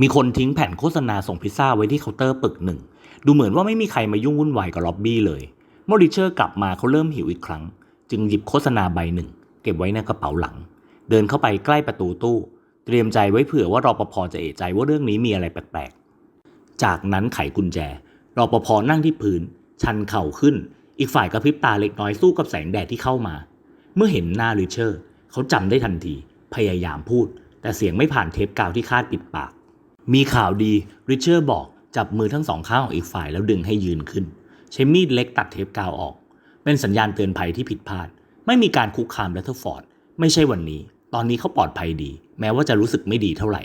มีคนทิ้งแผ่นโฆษณาส่งพิซซ่าไว้ที่เคาน์เตอร์ปึกหนึ่ง ดูเหมือนว่าไม่มีใครมายุ่งวุ่นวายกับล็อบบี้เลยเมื่อริเชอร์กลับมาเขาเริ่มหิวอีกครั้ง จึงหยิบโฆษณาใบหนึ่ง เก็บไว้ในกระเป๋าหลัง เดินเข้าไปใกล้ประตูตู้ เตรียมใจไว้เผื่อว่ารอปภจะเอะใจว่าเรื่องนี้มีอะไรแปลกๆ จากนั้นไขกุญแจรอปภนั่งที่พื้น ชันเข่าขึ้น อีกฝ่ายกระพริบตาเล็กน้อยสู้กับแสงแดดที่เข้ามา เมื่อเห็นหน้าริเชอร์ เขาจำได้ทันที พยายามพูด แต่เสียงไม่ผ่านเทปกาวที่คาดปิดปาก มีข่าวดีริเชอร์บอกจับมือทั้งสองข้างของอีกฝ่ายแล้วดึงให้ยืนขึ้น ใช้มีดเล็กตัดเทปกาวออก เป็นสัญญาณเตือนภัยที่ผิดพลาด ไม่มีการคุกคามแรทเทอร์ฟอร์ด ไม่ใช่วันนี้ ตอนนี้เขาปลอดภัยดี แม้ว่าจะรู้สึกไม่ดีเท่าไหร่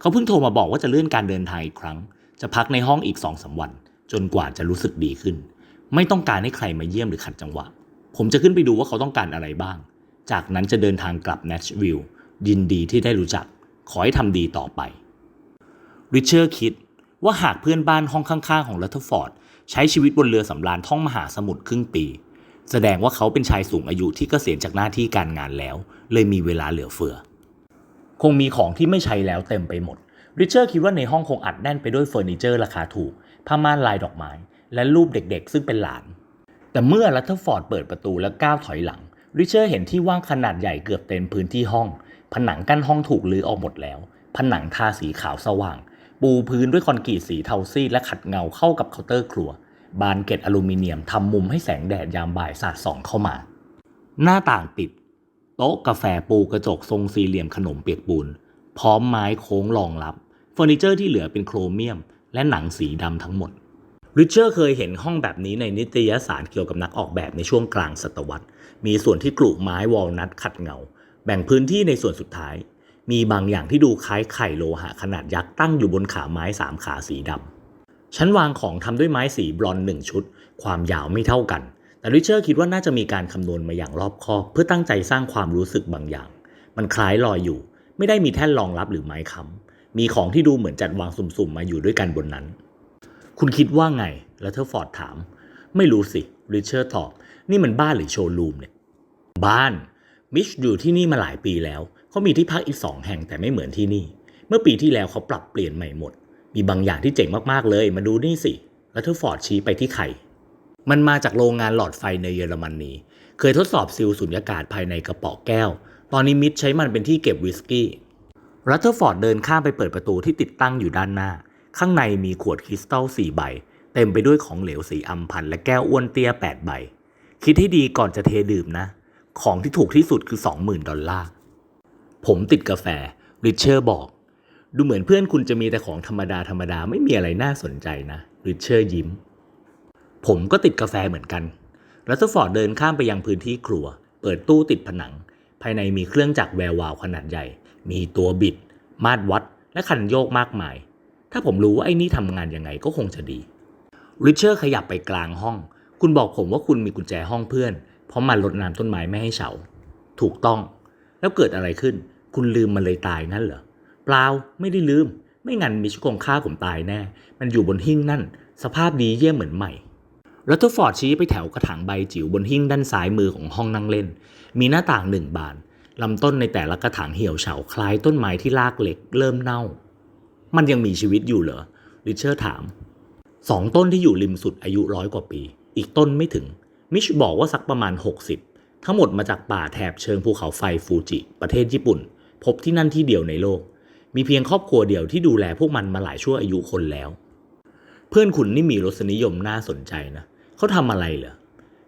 เขาเพิ่งโทรมาบอกว่าจะเลื่อนการเดินทางอีกครั้ง จะพักในห้องอีกสองสาวัน จนกว่าจะรู้สึกดีขึ้น ไม่ต้องการให้ใครมาเยี่ยมหรือขัดจังหวะ ผมจะขึ้นไปดูว่าเขาต้องการอะไรบ้าง จากนั้นจะเดินทางกลับเนชวิลล์ยินดีที่ได้รู้จัก ขอให้ทำดีต่อไป ริเชอร์คิดว่าหากเพื่อนบ้านห้องข้างๆ ของลัตเทอร์ฟอร์ดใช้ชีวิตบนเรือสำราญท่องมหาสมุทรครึ่งปี แสดงว่าเขาเป็นชายสูงอายุที่เกษียณจากหน้าที่การงานแล้ว เลยมีเวลาเหลือเฟือ คงมีของที่ไม่ใช้แล้วเต็มไปหมดริเชอร์คิดว่าในห้องคงอัดแน่นไปด้วยเฟอร์นิเจอร์ราคาถูกผ้าม่านลายดอกไม้ และรูปเด็กๆ ซึ่งเป็นหลาน แต่เมื่อลัตเทอร์ฟอร์ดเปิดประตูและก้าวถอยหลังริเชอร์เห็นที่ว่างขนาดใหญ่เกือบเต็มพื้นที่ห้อง ผนังกั้นห้องถูกรื้อออกหมดแล้ว ผนังทาสีขาวสว่าง ปูพื้นด้วยคอนกรีตสีเทาซีดและขัดเงาเข้ากับเคาน์เตอร์ครัว บานเกล็ดอลูมิเนียมทำมุมให้แสงแดดยามบ่ายสาดส่องเข้ามา หน้าต่างปิด โต๊ะกาแฟปูกระจกทรงสี่เหลี่ยมขนมเปียกปูน พร้อมไม้โค้งรองรับเฟอร์นิเจอร์ที่เหลือเป็นโครเมียม และหนังสีดำทั้งหมดริเชอร์เคยเห็นห้องแบบนี้ในนิตยสารเกี่ยวกับนักออกแบบในช่วงกลางศตวรรษ มีส่วนที่กลุไม้วอลนัทขัดเงา แบ่งพื้นที่ในส่วนสุดท้าย มีบางอย่างที่ดูคล้ายไข่โลหะขนาดยักษ์ตั้งอยู่บนขาไม้สามขาสีดำชั้นวางของทำด้วยไม้สีบรอนหนึ่งชุด ความยาวไม่เท่ากัน แต่ริเชอร์คิดว่าน่าจะมีการคำนวณมาอย่างรอบคอบ เพื่อตั้งใจสร้างความรู้สึกบางอย่าง มันคล้ายลอยอยู่ ไม่ได้มีแท่นรองรับหรือไม้ค้ำมีของที่ดูเหมือนจัดวางสุ่มๆมาอยู่ด้วยกันบนนั้น คุณคิดว่าไงแล้วเธอฟอร์ดถาม ไม่รู้สิริเชอร์ตอบ นี่มันบ้านหรือโชว์รูมเนี่ย บ้าน มิชอยู่ที่นี่มาหลายปีแล้ว เขามีที่พักอีกสองแห่งแต่ไม่เหมือนที่นี่ เมื่อปีที่แล้วเขาปรับเปลี่ยนใหม่หมด มีบางอย่างที่เจ๋งมากๆเลย มาดูนี่สิ แล้วเธอฟอร์ดชี้ไปที่ไข่ มันมาจากโรงงานหลอดไฟในเยอรมนนีเคยทดสอบซิลสุญญากาศภายในกระป๋องแก้ว ตอนนี้มิชใช้มันเป็นที่เก็บวิสกี้รัตเทอร์ฟอร์ดเดินข้ามไปเปิดประตูที่ติดตั้งอยู่ด้านหน้า ข้างในมีขวดคริสตัลสี่ใบ เต็มไปด้วยของเหลวสีอัมพันและแก้วอ้วนเตี้ยแปดใบ คิดให้ดีก่อนจะเทดื่มนะ ของที่ถูกที่สุดคือ 20,000 ดอลลาร์ ผมติดกาแฟ ริชเชอร์บอก ดูเหมือนเพื่อนคุณจะมีแต่ของธรรมดาธรรมดาไม่มีอะไรน่าสนใจนะ ริชเชอร์ยิ้ม ผมก็ติดกาแฟเหมือนกัน รัตเทอร์ฟอร์ดเดินข้ามไปยังพื้นที่ครัว เปิดตู้ติดผนัง ภายในมีเครื่องจักรแวววาวขนาดใหญ่ มีตัวบิด มาตรวัด และคันโยกมากมาย ถ้าผมรู้ว่าไอ้นี่ทำงานยังไงก็คงจะดี ริชเชอร์ขยับไปกลางห้อง คุณบอกผมว่าคุณมีกุญแจห้องเพื่อน เพราะมันรดน้ำต้นไม้ไม่ให้เฉา ถูกต้อง แล้วเกิดอะไรขึ้น คุณลืมมันเลยตายงั้นเหรอ เปล่าไม่ได้ลืม ไม่งั้นมิชคงฆ่าผมตายแน่ มันอยู่บนหิ้งนั่น สภาพดีเยี่ยมเหมือนใหม่รัตเทอร์ฟอร์ดชี้ไปแถวกระถางใบจิ๋วบนหิ้งด้านซ้ายมือของห้องนั่งเล่น มีหน้าต่างหนึ่งบานลำต้นในแต่ละกระถางเหี่ยวเฉาคล้ายต้นไม้ที่รากเหล็กเริ่มเน่า มันยังมีชีวิตอยู่เหรอ ริชเชอร์ถาม สองต้นที่อยู่ริมสุดอายุร้อยกว่าปี อีกต้นไม่ถึง มิชบอกว่าสักประมาณ 60 ทั้งหมดมาจากป่าแถบเชิงภูเขาไฟฟูจิ ประเทศญี่ปุ่น พบที่นั่นที่เดียวในโลก มีเพียงครอบครัวเดียวที่ดูแลพวกมันมาหลายชั่วอายุคนแล้ว เพื่อนคุณนี่มีรสนิยมน่าสนใจนะเขาทำอะไรเหรอ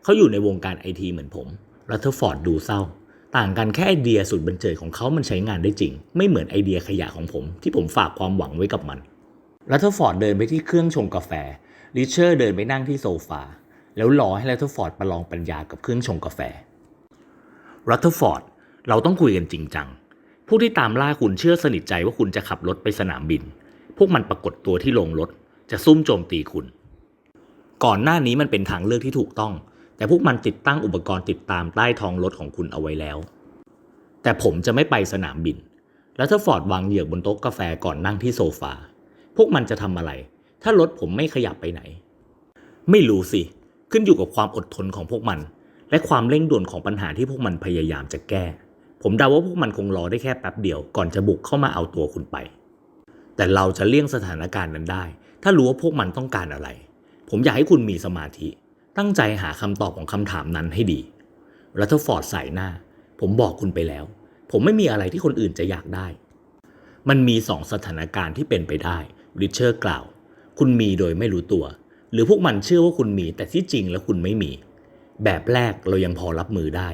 เขาอยู่ในวงการไอทีเหมือนผมรัตเทอร์ฟอร์ดดูเศร้า ต่างกันแค่ไอเดียสุดบันเจิดของเขามันใช้งานได้จริง ไม่เหมือนไอเดียขยะของผม ที่ผมฝากความหวังไว้กับมันรัตเทอร์ฟอร์ดเดินไปที่เครื่องชงกาแฟริชเชอร์เดินไปนั่งที่โซฟาแล้วรอให้รัตเทอร์ฟอร์ดประลองปัญญากับเครื่องชงกาแฟรัตเทอร์ฟอร์ดเราต้องคุยกันจริงจัง พวกที่ตามล่าคุณเชื่อสนิทใจว่าคุณจะขับรถไปสนามบิน พวกมันปรากฏตัวที่โรงรถ จะซุ่มโจมตีคุณ ก่อนหน้านี้มันเป็นทางเลือกที่ถูกต้อง แต่พวกมันติดตั้งอุปกรณ์ติดตามใต้ท้องรถของคุณเอาไว้แล้ว แต่ผมจะไม่ไปสนามบิน แล้วถ้าฟอร์ดวางเหยือกบนโต๊ะกาแฟก่อนนั่งที่โซฟา พวกมันจะทำอะไร ถ้ารถผมไม่ขยับไปไหน ไม่รู้สิ ขึ้นอยู่กับความอดทนของพวกมัน และความเร่งด่วนของปัญหาที่พวกมันพยายามจะแก้ ผมเดาว่าพวกมันคงรอได้แค่แป๊บเดียวก่อนจะบุกเข้ามาเอาตัวคุณไป แต่เราจะเลี่ยงสถานการณ์นั้นได้ ถ้ารู้ว่าพวกมันต้องการอะไร ผมอยากให้คุณมีสมาธิ ตั้งใจหาคำตอบของคำถามนั้นให้ดีรัตฟอร์ดใส่หน้า ผมบอกคุณไปแล้ว ผมไม่มีอะไรที่คนอื่นจะอยากได้ มันมีสองสถานการณ์ที่เป็นไปได้ริเชอร์กล่าว คุณมีโดยไม่รู้ตัว หรือพวกมันเชื่อว่าคุณมีแต่ที่จริงแล้วคุณไม่มี แบบแรกเรายังพอรับมือได้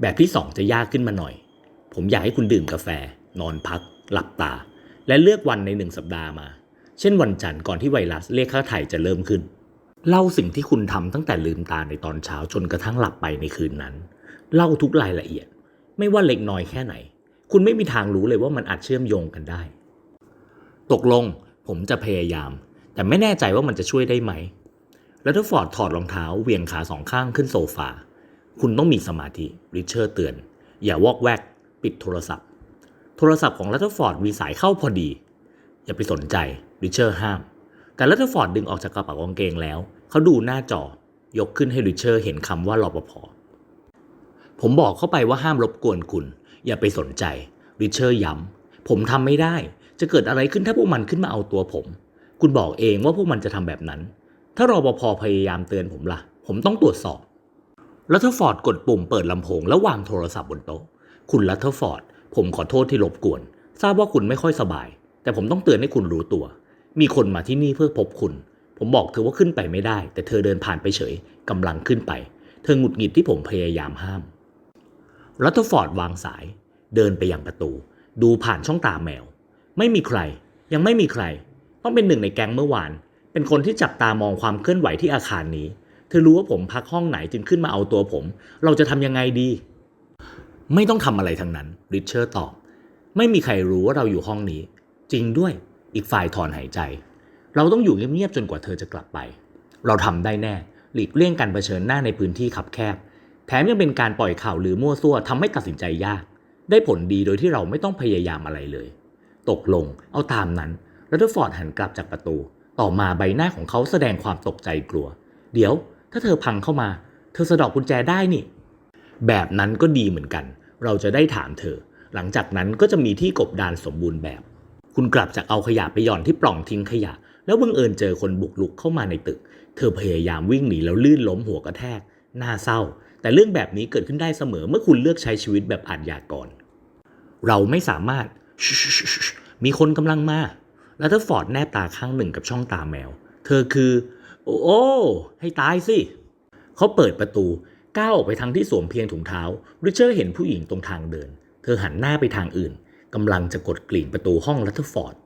แบบที่สองจะยากขึ้นมาหน่อย ผมอยากให้คุณดื่มกาแฟ นอนพัก หลับตา และเลือกวันในหนึ่งสัปดาห์มา เช่นวันจันทร์ก่อนที่ไวรัสเรียกค่าไถ่จะเริ่มขึ้น เล่าสิ่งที่คุณทำตั้งแต่ลืมตาในตอนเช้าจนกระทั่งหลับไปในคืนนั้น เล่าทุกรายละเอียด ไม่ว่าเล็กน้อยแค่ไหน คุณไม่มีทางรู้เลยว่ามันอาจเชื่อมโยงกันได้ ตกลงผมจะพยายาม แต่ไม่แน่ใจว่ามันจะช่วยได้ไหม แล้วถ้าฟอร์ดถอดรองเท้าเวียงขาสองข้างขึ้นโซฟา คุณต้องมีสมาธิ ริเชอร์เตือน อย่าวอกแวก ปิดโทรศัพท์ โทรศัพท์ของลัตเทอร์ฟอร์ดมีสายเข้าพอดี อย่าไปสนใจริเชอร์ห้าม แต่ลัตเทอร์ฟอร์ดดึงออกจากกระเป๋ากางเกงแล้ว เขาดูหน้าจอยกขึ้นให้ริเชอร์เห็นคำว่ารอปภผมบอกเข้าไปว่าห้ามรบกวนคุณ อย่าไปสนใจริเชอร์ย้ำผมทำไม่ได้ จะเกิดอะไรขึ้นถ้าพวกมันขึ้นมาเอาตัวผม คุณบอกเองว่าพวกมันจะทำแบบนั้น ถ้ารอปภพยายามเตือนผมล่ะ ผมต้องตรวจสอบลัตเทอร์ฟอร์ดกดปุ่มเปิดลำโพงแล้ววางโทรศัพท์บนโต๊ะ คุณลัตเทอร์ฟอร์ด ผมขอโทษที่รบกวน ทราบว่าคุณไม่ค่อยสบาย แต่ผมต้องเตือนให้คุณรู้ตัว มีคนมาที่นี่เพื่อพบคุณ ผมบอกเธอว่าขึ้นไปไม่ได้ แต่เธอเดินผ่านไปเฉยกำลังขึ้นไป เธอหงุดหงิดที่ผมพยายามห้ามรัตเทอร์ฟอร์ดวางสาย เดินไปยังประตู ดูผ่านช่องตาแมว ไม่มีใคร ยังไม่มีใคร ต้องเป็นหนึ่งในแก๊งเมื่อวาน เป็นคนที่จับตามองความเคลื่อนไหวที่อาคารนี้ เธอรู้ว่าผมพักห้องไหนจึงขึ้นมาเอาตัวผม เราจะทำยังไงดี ไม่ต้องทำอะไรทั้งนั้นริชเชอร์ตอบ ไม่มีใครรู้ว่าเราอยู่ห้องนี้ จริงด้วยอีกฝ่ายถอนหายใจ เราต้องอยู่เงียบๆจนกว่าเธอจะกลับไป เราทำได้แน่ หลีกเลี่ยงการเผชิญหน้าในพื้นที่คับแคบ แถมยังเป็นการปล่อยข่าวหรือมั่วซั่วทำให้ตัดสินใจยาก ได้ผลดีโดยที่เราไม่ต้องพยายามอะไรเลย ตกลง เอาตามนั้นรัตเทอร์ฟอร์ดหันกลับจากประตู ต่อมาใบหน้าของเขาแสดงความตกใจกลัว เดี๋ยว ถ้าเธอพังเข้ามา เธอสะดอกกุญแจได้นี่ แบบนั้นก็ดีเหมือนกัน เราจะได้ถามเธอ หลังจากนั้นก็จะมีที่กบดานสมบูรณ์แบบ คุณกลับจากเอาขยะไปหย่อนที่ปล่องทิ้งขยะ แล้วบังเอิญเจอคนบุกลุกเข้ามาในตึก เธอพยายามวิ่งหนีแล้วลื่นล้มหัวกระแทก น่าเศร้า แต่เรื่องแบบนี้เกิดขึ้นได้เสมอเมื่อคุณเลือกใช้ชีวิตแบบอาทยากร เราไม่สามารถ มีคนกำลังมา แล้วถ้าฟอร์ดแนบตาข้างหนึ่งกับช่องตาแมว เธอคือ โอ้ ให้ตายสิเขาเปิดประตู ก้าวออกไปทางที่สวมเพียงถุงเท้า ริชเชอร์เห็นผู้หญิงตรงทางเดิน เธอหันหน้าไปทางอื่นกำลังจะกดกลิ่งประตูห้องลัตเทอร์ฟอร์ด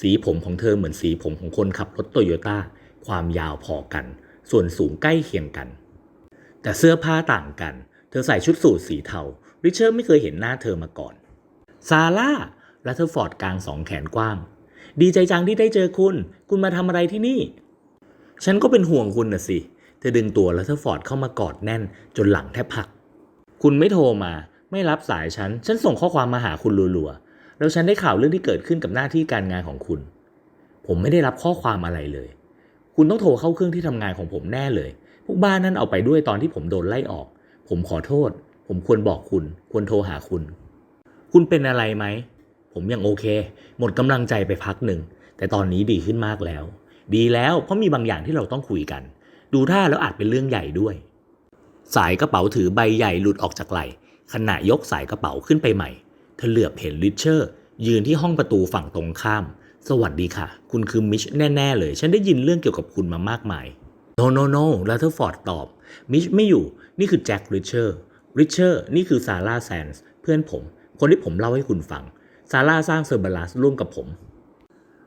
สีผมของเธอเหมือนสีผมของคนขับรถโตโยต้า ความยาวพอกัน ส่วนสูงใกล้เคียงกัน แต่เสื้อผ้าต่างกัน เธอใส่ชุดสูทสีเทา ริชเชอร์ไม่เคยเห็นหน้าเธอมาก่อน ซาร่าลัตเทอร์ฟอร์ดกลางสองแขนกว้าง ดีใจจังที่ได้เจอคุณ คุณมาทำอะไรที่นี่ ฉันก็เป็นห่วงคุณน่ะสิเธอดึงตัวแลัตเทอฟอร์ดเข้ามากอดแน่นจนหลังแทบพัก คุณไม่โทรมา ไม่รับสายฉัน ฉันส่งข้อความมาหาคุณรัวๆ แล้วฉันได้ข่าวเรื่องที่เกิดขึ้นกับหน้าที่การงานของคุณ ผมไม่ได้รับข้อความอะไรเลย คุณต้องโทรเข้าเครื่องที่ทำงานของผมแน่เลย พวกบ้านนั่นเอาไปด้วยตอนที่ผมโดนไล่ออก ผมขอโทษ ผมควรบอกคุณ ควรโทรหาคุณ คุณเป็นอะไรไหม ผมยังโอเค หมดกำลังใจไปพักหนึ่ง แต่ตอนนี้ดีขึ้นมากแล้ว ดีแล้ว เพราะมีบางอย่างที่เราต้องคุยกัน ดูท่าแล้วอาจเป็นเรื่องใหญ่ด้วย สายกระเป๋าถือใบใหญ่หลุดออกจากไหล่ขณะยกสายกระเป๋าขึ้นไปใหม่ เธอเหลือบเห็นริชเชอร์ ยืนที่ห้องประตูฝั่งตรงข้าม สวัสดีค่ะ คุณคือมิชแน่ ๆ เลย ฉันได้ยินเรื่องเกี่ยวกับคุณมามากมาย no no no ลัตเทอร์ฟอร์ดตอบ มิชไม่อยู่นี่คือแจ็คริชเชอร์ริชเชอร์นี่คือซาร่าแซนส์เพื่อนผม คนที่ผมเล่าให้คุณฟังซาร่าสร้างเซอร์เบลัสร่วมกับผม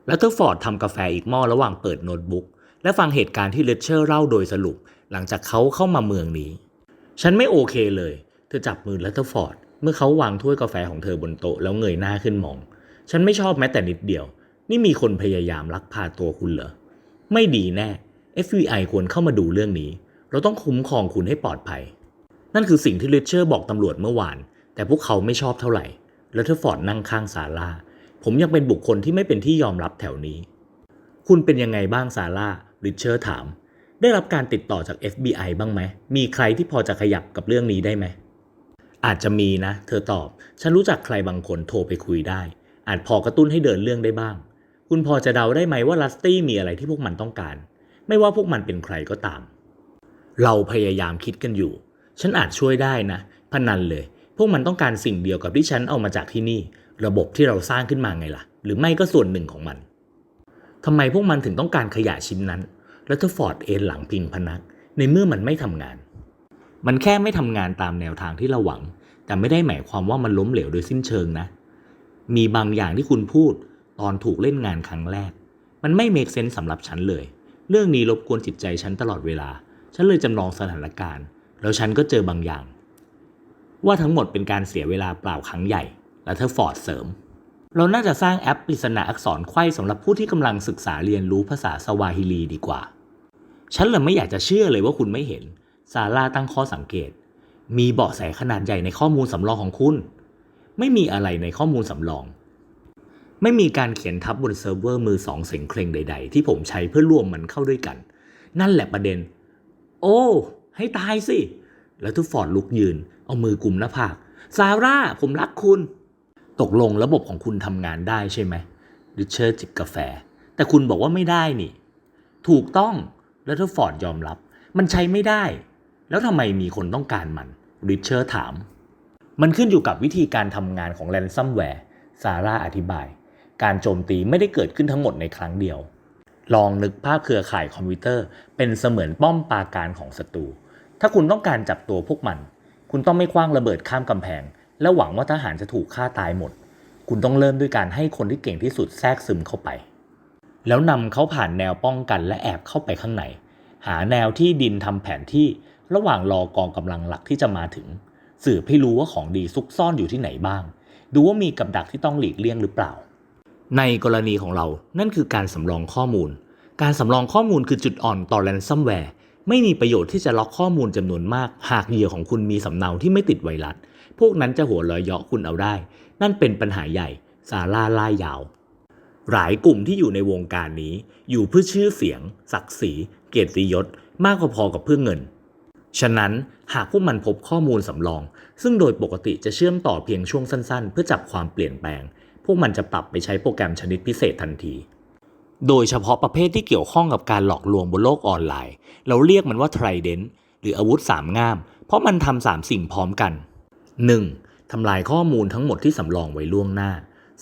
ลัตเทอร์ฟอร์ดทำกาแฟอีกหม้อระหว่างเปิดโน้ตบุ๊ก และฟังเหตุการณ์ที่ริชเชอร์เล่าโดยสรุป หลังจากเขาเข้ามาเมืองนี้ ฉันไม่โอเคเลย เธอจับมือลัตเทอร์ฟอร์ดเมื่อเขาวางถ้วยกาแฟของเธอบนโต๊ะแล้วเงยหน้าขึ้นมอง ฉันไม่ชอบแม้แต่นิดเดียว นี่มีคนพยายามลักพาตัวคุณเหรอ ไม่ดีแน่ FBI ควรเข้ามาดูเรื่องนี้ เราต้องคุ้มครองคุณให้ปลอดภัย นั่นคือสิ่งที่ริชเชอร์บอกตำรวจเมื่อวาน แต่พวกเขาไม่ชอบเท่าไหร่ลัตเทอร์ฟอร์ดนั่งข้างซาร่าผมยังเป็นบุคคลที่ไม่เป็นที่ยอมรับแถวนี้ คุณเป็นยังไงบ้างซาร่า ริชเชอร์ถาม ได้รับการติดต่อจาก FBI บ้างไหม มีใครที่พอจะขยับกับเรื่องนี้ได้ไหม อาจจะมีนะ เธอตอบ ฉันรู้จักใครบางคนโทรไปคุยได้ อาจพอกระตุ้นให้เดินเรื่องได้บ้าง คุณพอจะเดาได้ไหมว่าลัสตี้มีอะไรที่พวกมันต้องการ ไม่ว่าพวกมันเป็นใครก็ตาม เราพยายามคิดกันอยู่ ฉันอาจช่วยได้นะ พนันเลย พวกมันต้องการสิ่งเดียวกับที่ฉันเอามาจากที่นี่ ระบบที่เราสร้างขึ้นมาไงล่ะ หรือไม่ก็ส่วนหนึ่งของมัน ทำไมพวกมันถึงต้องการขยะชิ้นนั้น แล้วเธอฟอร์ดเอนหลังพิงพนัก ในเมื่อมันไม่ทำงาน มันแค่ไม่ทำงานตามแนวทางที่เราหวัง แต่ไม่ได้หมายความว่ามันล้มเหลวโดยสิ้นเชิงนะ มีบางอย่างที่คุณพูดตอนถูกเล่นงานครั้งแรก มันไม่เมคเซนส์สำหรับฉันเลย เรื่องนี้รบกวนจิตใจฉันตลอดเวลา ฉันเลยจำลองสถานการณ์ แล้วฉันก็เจอบางอย่าง ว่าทั้งหมดเป็นการเสียเวลาเปล่าครั้งใหญ่ และเธอฟอร์ดเสริม เราน่าจะสร้างแอปปริศนาอักษรไขว้สำหรับผู้ที่กำลังศึกษาเรียนรู้ภาษาสวาฮิลีดีกว่า ฉันเลยไม่อยากจะเชื่อเลยว่าคุณไม่เห็น ซาร่าตั้งข้อสังเกต มีเบาะแสขนาดใหญ่ในข้อมูลสำรองของคุณ ไม่มีอะไรในข้อมูลสำรอง ไม่มีการเขียนทับบนเซิร์ฟเวอร์มือสองเสียงเคร่งใด ๆ ที่ผมใช้เพื่อรวมมันเข้าด้วยกัน นั่นแหละประเด็น โอ้ ให้ตายสิ แล้วทุกฟอร์ดลุกยืน เอามือกลุ่มหน้าผาก ซาร่า ผมรักคุณ ตกลงระบบของคุณทำงานได้ใช่ไหมริชเชอร์จิบกาแฟ แต่คุณบอกว่าไม่ได้นี่ ถูกต้องแล้วเธอฟอร์ดยอมรับ มันใช้ไม่ได้ แล้วทำไมมีคนต้องการมันริชเชอร์ถาม มันขึ้นอยู่กับวิธีการทำงานของแรนซัมแวร์ซาร่าอธิบาย การโจมตีไม่ได้เกิดขึ้นทั้งหมดในครั้งเดียว ลองนึกภาพเครือข่ายคอมพิวเตอร์ เป็นเสมือนป้อมปราการของศัตรูถ้าคุณต้องการจับตัวพวกมัน คุณต้องไม่คว้างระเบิดข้ามกำแพง และหวังว่าทหารจะถูกฆ่าตายหมด คุณต้องเริ่มด้วยการให้คนที่เก่งที่สุดแทรกซึมเข้าไป แล้วนำเขาผ่านแนวป้องกันและแอบเข้าไปข้างใน หาแนวที่ดินทำแผนที่ระหว่างรอกองกำลังหลักที่จะมาถึง สืบให้รู้ว่าของดีซุกซ่อนอยู่ที่ไหนบ้าง ดูว่ามีกับดักที่ต้องหลีกเลี่ยงหรือเปล่า ในกรณีของเรา นั่นคือการสำรองข้อมูล การสำรองข้อมูลคือจุดอ่อนต่อแรนซัมแวร์ไม่มีประโยชน์ที่จะล็อกข้อมูลจำนวนมาก หากเหยื่อของคุณมีสำเนาที่ไม่ติดไวรัส พวกนั้นจะหัวเรอยเยาะคุณเอาได้ นั่นเป็นปัญหาใหญ่ซาร่าล่ายาว หลายกลุ่มที่อยู่ในวงการนี้ อยู่เพื่อชื่อเสียง ศักดิ์ศรี เกียรติยศ มากกว่าพอกับเพื่อเงิน ฉะนั้นหากพวกมันพบข้อมูลสำรอง ซึ่งโดยปกติจะเชื่อมต่อเพียงช่วงสั้นๆ เพื่อจับความเปลี่ยนแปลง พวกมันจะปรับไปใช้โปรแกรมชนิดพิเศษทันทีโดยเฉพาะประเภทที่เกี่ยวข้องกับการหลอกลวงบนโลกออนไลน์ เราเรียกมันว่า Trident หรืออาวุธสามง่าม เพราะมันทำสามสิ่งพร้อมกัน 1. ทำลายข้อมูลทั้งหมดที่สำรองไว้ล่วงหน้า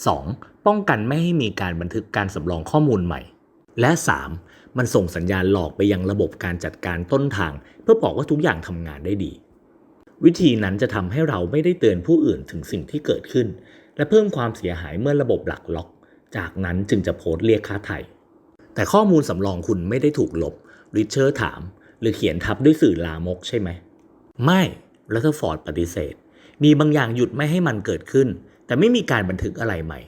2. ป้องกันไม่ให้มีการบันทึกการสำรองข้อมูลใหม่ และ 3. มันส่งสัญญาณหลอกไปยังระบบการจัดการต้นทาง เพื่อบอกว่าทุกอย่างทำงานได้ดี วิธีนั้นจะทำให้เราไม่ได้เตือนผู้อื่นถึงสิ่งที่เกิดขึ้น และเพิ่มความเสียหายเมื่อระบบหลักล็อก จากนั้นจึงจะโพสต์เรียกค่าไถ่แต่ข้อมูลสำรองคุณไม่ได้ถูกลบริชเชอร์ถาม หรือเขียนทับด้วยสื่อลามกใช่ไหม ไม่รัตเทอร์ฟอร์ดปฏิเสธ มีบางอย่างหยุดไม่ให้มันเกิดขึ้น แต่ไม่มีการบันทึกอะไรใหม่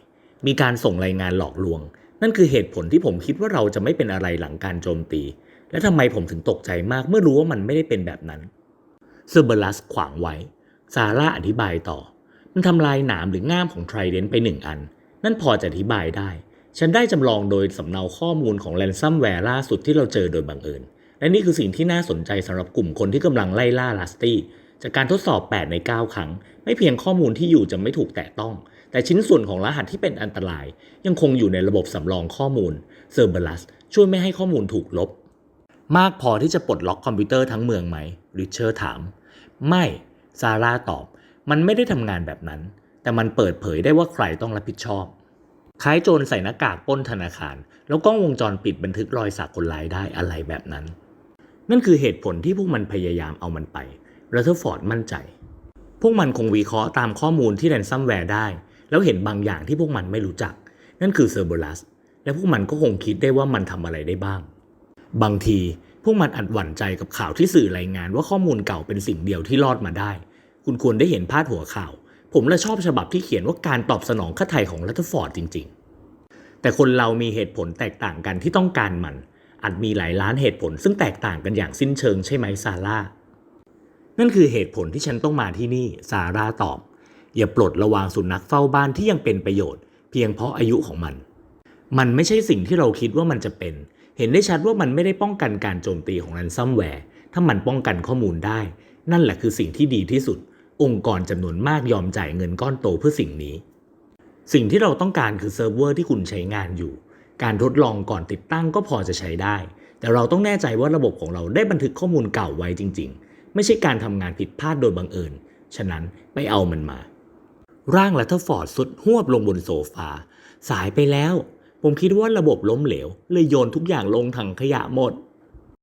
มีการส่งรายงานหลอกลวง นั่นคือเหตุผลที่ผมคิดว่าเราจะไม่เป็นอะไรหลังการโจมตี และทำไมผมถึงตกใจมากเมื่อรู้ว่ามันไม่ได้เป็นแบบนั้นเซอร์เบลัสขวางไว้ ซาร่าอธิบายต่อ มันทำลายหนามหรือง่ามของไทรเดนไปหนึ่งอัน นั่นพอจะอธิบายได้ ฉันได้จำลองโดยสำเนาข้อมูลของแรนซัมแวร์ล่าสุดที่เราเจอโดยบังเอิญ และนี่คือสิ่งที่น่าสนใจสำหรับกลุ่มคนที่กำลังไล่ล่าลัสตี้ จากการทดสอบ 8 ใน 9 ครั้ง ไม่เพียงข้อมูลที่อยู่จะไม่ถูกแตะต้อง แต่ชิ้นส่วนของรหัสที่เป็นอันตราย ยังคงอยู่ในระบบสำรองข้อมูลเซอร์เบลัสช่วยไม่ให้ข้อมูลถูกลบ มากพอที่จะปลดล็อกคอมพิวเตอร์ทั้งเมืองไหมริชเชอร์ถาม ไม่ซาร่าตอบ มันไม่ได้ทำงานแบบนั้น แต่มันเปิดเผยได้ว่าใครต้องรับผิดชอบคล้ายโจรใส่หน้ากากป้นธนาคาร แล้วกล้องวงจรปิดบันทึกรอยสักคนร้ายได้อะไรแบบนั้น นั่นคือเหตุผลที่พวกมันพยายามเอามันไป รัตเทอร์ฟอร์ดมั่นใจ พวกมันคงวิเคราะห์ตามข้อมูลที่แรนซัมแวร์ได้ แล้วเห็นบางอย่างที่พวกมันไม่รู้จัก นั่นคือเซอร์เบลัสและพวกมันก็คงคิดได้ว่ามันทำอะไรได้บ้าง บางทีพวกมันอัดหวั่นใจกับข่าวที่สื่อรายงานว่าข้อมูลเก่าเป็นสิ่งเดียวที่รอดมาได้ คุณควรได้เห็นพาดหัวข่าว ผมและชอบฉบับที่เขียนว่าการตอบสนองค่าไถ่ของรัตเทอร์ฟอร์ดจริง ๆ แต่คนเรามีเหตุผลแตกต่างกันที่ต้องการมันอาจมีหลายล้านเหตุผลซึ่งแตกต่างกันอย่างสิ้นเชิงใช่ไหมซาร่า นั่นคือเหตุผลที่ฉันต้องมาที่นี่ซาร่าตอบ อย่าปลดระวางสุนัขเฝ้าบ้านที่ยังเป็นประโยชน์ เพียงเพราะอายุของมัน มันไม่ใช่สิ่งที่เราคิดว่ามันจะเป็น เห็นได้ชัดว่ามันไม่ได้ป้องกันการโจมตีของแรนซัมแวร์ถ้ามันป้องกันข้อมูลได้ นั่นแหละคือสิ่งที่ดีที่สุด องค์กรจำนวนมากยอมจ่ายเงินก้อนโตเพื่อสิ่งนี้ สิ่งที่เราต้องการคือเซิร์ฟเวอร์ที่คุณใช้งานอยู่ การทดลองก่อนติดตั้งก็พอจะใช้ได้ แต่เราต้องแน่ใจว่าระบบของเราได้บันทึกข้อมูลเก่าไว้จริง ๆ ไม่ใช่การทำงานผิดพลาดโดยบังเอิญ ฉะนั้นไปเอามันมา ร่างลัตเทอร์ฟอร์ดสุดหวบลงบนโซฟา สายไปแล้ว ผมคิดว่าระบบล้มเหลว เลยโยนทุกอย่างลงถังขยะหมด